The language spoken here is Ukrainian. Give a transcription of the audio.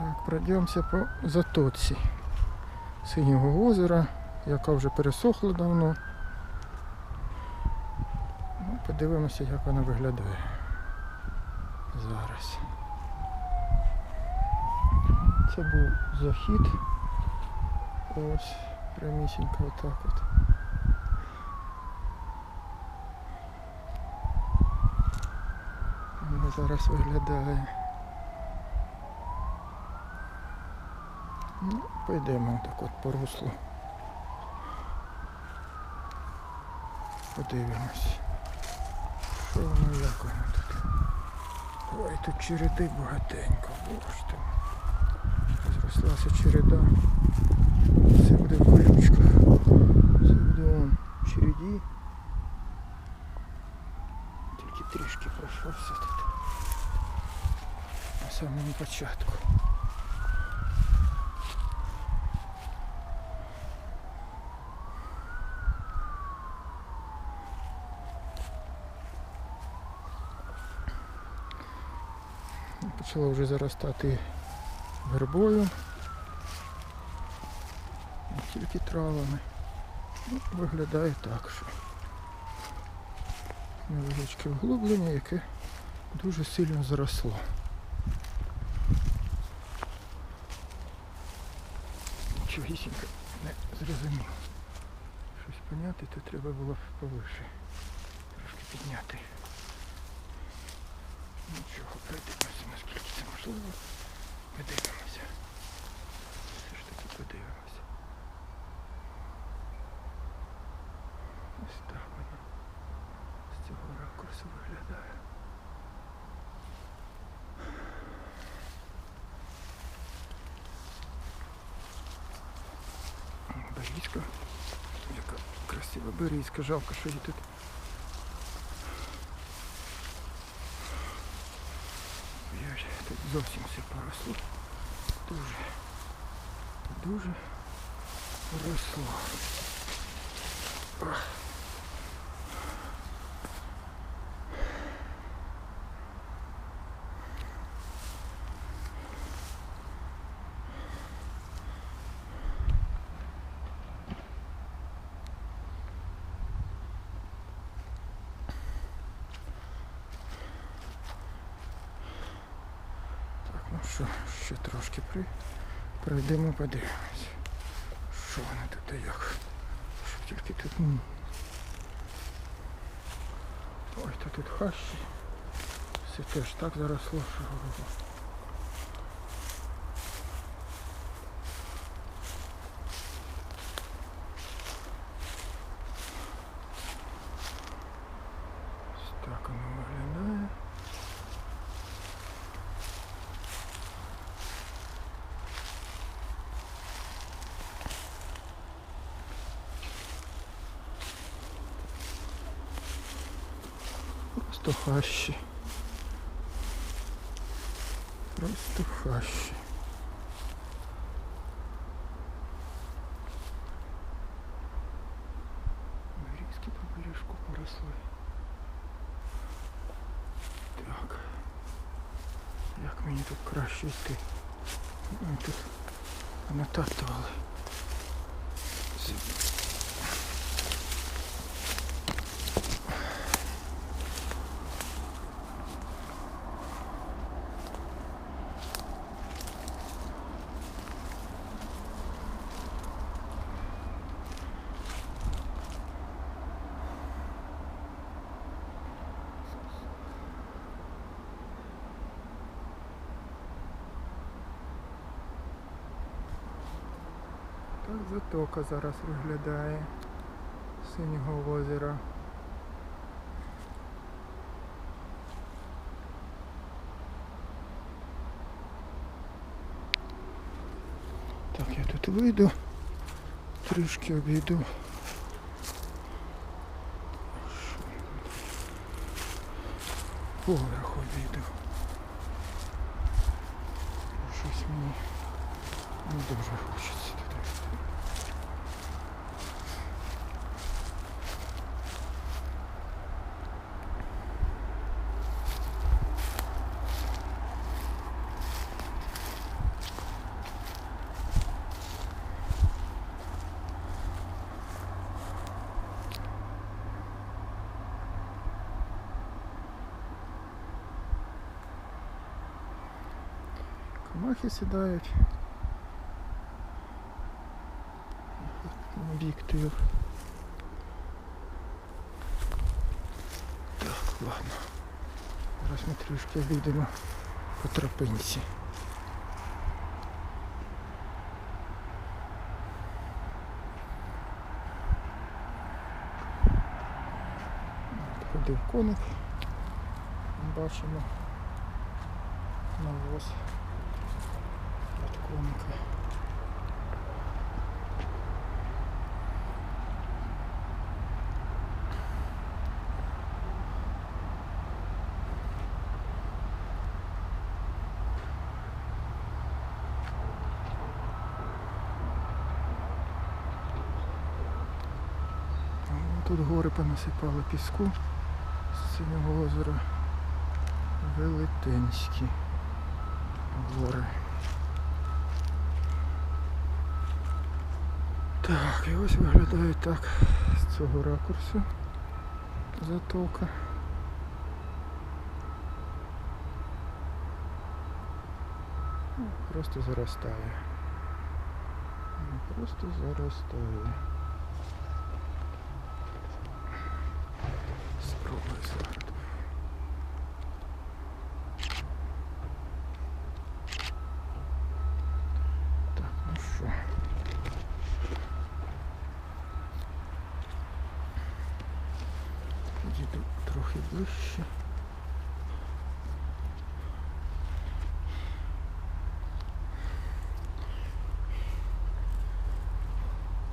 Так, пройдемося по затоці синього озера, яка вже пересохла давно. Ну, подивимося, як вона виглядає зараз. Це був захід. Ось, прямісінько отак от. Вона зараз виглядає. Ну, пойдемо так от по руслу. Подивимось. Що воно як воно тут? Ой, тут череди багатенько, боже ти. Зрослася череда. Це буде в колючках. Це буде он в череді. Тільки трішки пройшовся тут. На самому початку. Почало вже заростати вербою. Не тільки травами. Ну, виглядає так, що невеличке вглублення, яке дуже сильно заросло. Нічогісінько не зрозумів. Щось поняти, то треба було повише. Трошки підняти. Нічого, пройдемося, наскільки це можливо. Подивимося. Все ж таки подивимося. Ось так воно з цього ракурсу виглядає. Берізка. Яка красива берізка, жалко, що її тут Ой, тут зовсім все поросло. Дуже, дуже поросло. Ах. Так, ну що, ще трошки при... пройдемо, подивимось. Що воно тут та як? Що тільки тут. Ой, та тут хащі. Все теж так заросло, що. ого-го. Ось Так воно виглядає. Просто хащі. Просто хащі. Різки по бережку поросли. Так. Як мені тут краще йти? Ми тут нататували. Так затока зараз виглядає синього озера. Так, я тут вийду, трішки обійду. Поверх обійду. Щось мені не дуже хочеться туди. Махи сідають. На об'єктив. Так, ладно. Зараз ми трішки вийдемо по тропинці. Ходив коник. Бачимо навоз від коника. Тут гори понасипали піску з синього озера. Велетенські гори. Так, і ось виглядає так з цього ракурсу затока. Ну, Просто заростає. Просто заростає. Спробую зараз. Так, ну що. Підійду трохи ближче.